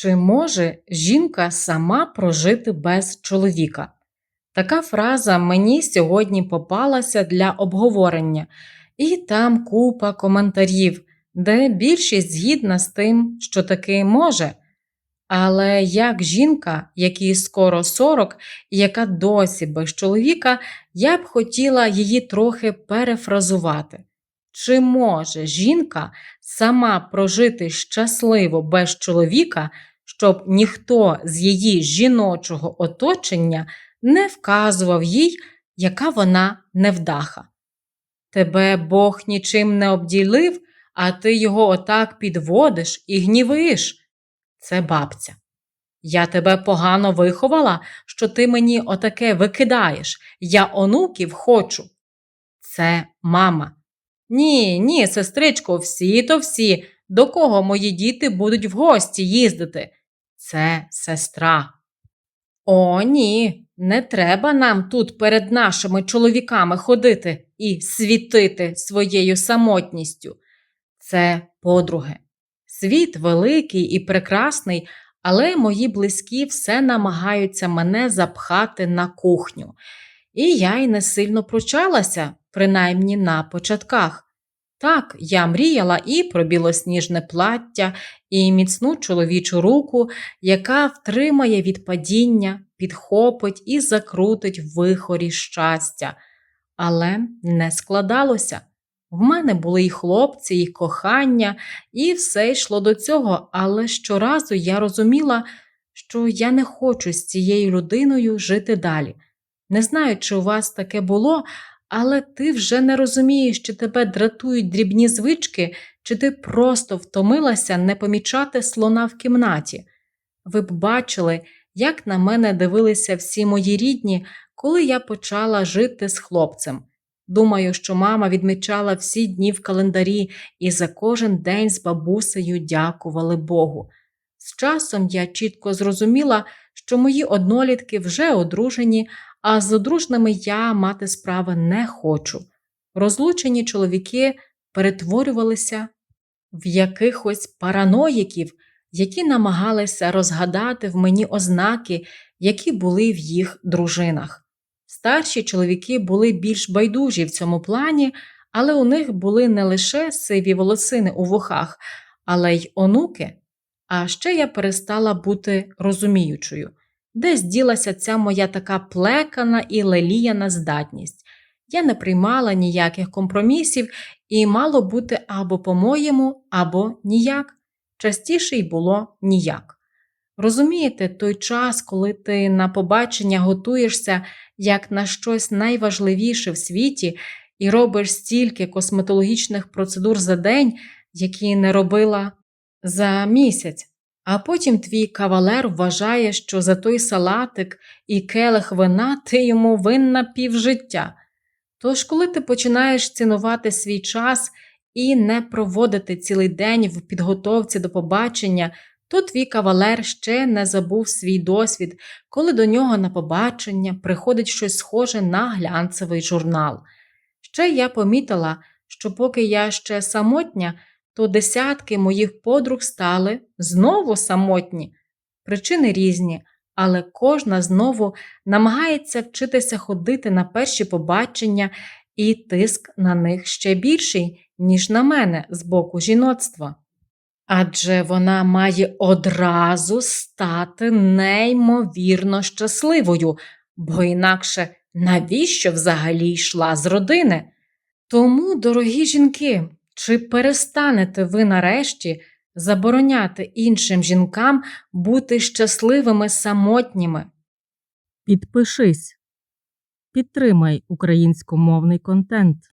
Чи може жінка сама прожити без чоловіка? Така фраза мені сьогодні попалася для обговорення, і там купа коментарів, де більшість згідна з тим, що таки може. Але як жінка, якій скоро 40 і яка досі без чоловіка, я б хотіла її трохи перефразувати. Чи може жінка сама прожити щасливо без чоловіка, щоб ніхто з її жіночого оточення не вказував їй, яка вона невдаха? Тебе Бог нічим не обділив, а ти його отак підводиш і гнівиш. Це бабця. Я тебе погано виховала, що ти мені отаке викидаєш. Я онуків хочу. Це мама. Ні, ні, сестричко, всі то всі, до кого мої діти будуть в гості їздити. Це сестра. О, ні, не треба нам тут перед нашими чоловіками ходити і світити своєю самотністю. Це подруги. Світ великий і прекрасний, але мої близькі все намагаються мене запхати на кухню. І я й не сильно пручалася, принаймні на початках. Так, я мріяла і про білосніжне плаття, і міцну чоловічу руку, яка втримає від падіння, підхопить і закрутить вихорі щастя. Але не складалося. В мене були і хлопці, і кохання, і все йшло до цього, але щоразу я розуміла, що я не хочу з цією людиною жити далі. Не знаю, чи у вас таке було, але ти вже не розумієш, чи тебе дратують дрібні звички, чи ти просто втомилася не помічати слона в кімнаті. Ви б бачили, як на мене дивилися всі мої рідні, коли я почала жити з хлопцем. Думаю, що мама відмічала всі дні в календарі і за кожен день з бабусею дякували Богу. З часом я чітко зрозуміла, що мої однолітки вже одружені, а з одружними я мати справи не хочу. Розлучені чоловіки перетворювалися в якихось параноїків, які намагалися розгадати в мені ознаки, які були в їх дружинах. Старші чоловіки були більш байдужі в цьому плані, але у них були не лише сиві волосини у вухах, але й онуки. А ще я перестала бути розуміючою, де зділася ця моя така плекана і леліяна здатність. Я не приймала ніяких компромісів і мало бути або по-моєму, або ніяк. Частіше й було ніяк. Розумієте, той час, коли ти на побачення готуєшся як на щось найважливіше в світі і робиш стільки косметологічних процедур за день, які не робила за місяць, а потім твій кавалер вважає, що за той салатик і келих вина ти йому винна півжиття. Тож, коли ти починаєш цінувати свій час і не проводити цілий день в підготовці до побачення, то твій кавалер ще не забув свій досвід, коли до нього на побачення приходить щось схоже на глянцевий журнал. Ще я помітила, що поки я ще самотня, то десятки моїх подруг стали знову самотні. Причини різні, але кожна знову намагається вчитися ходити на перші побачення, і тиск на них ще більший, ніж на мене з боку жіноцтва. Адже вона має одразу стати неймовірно щасливою, бо інакше навіщо взагалі йшла з родини? Тому, дорогі жінки, чи перестанете ви нарешті забороняти іншим жінкам бути щасливими самотніми? Підпишись. Підтримай українськомовний контент.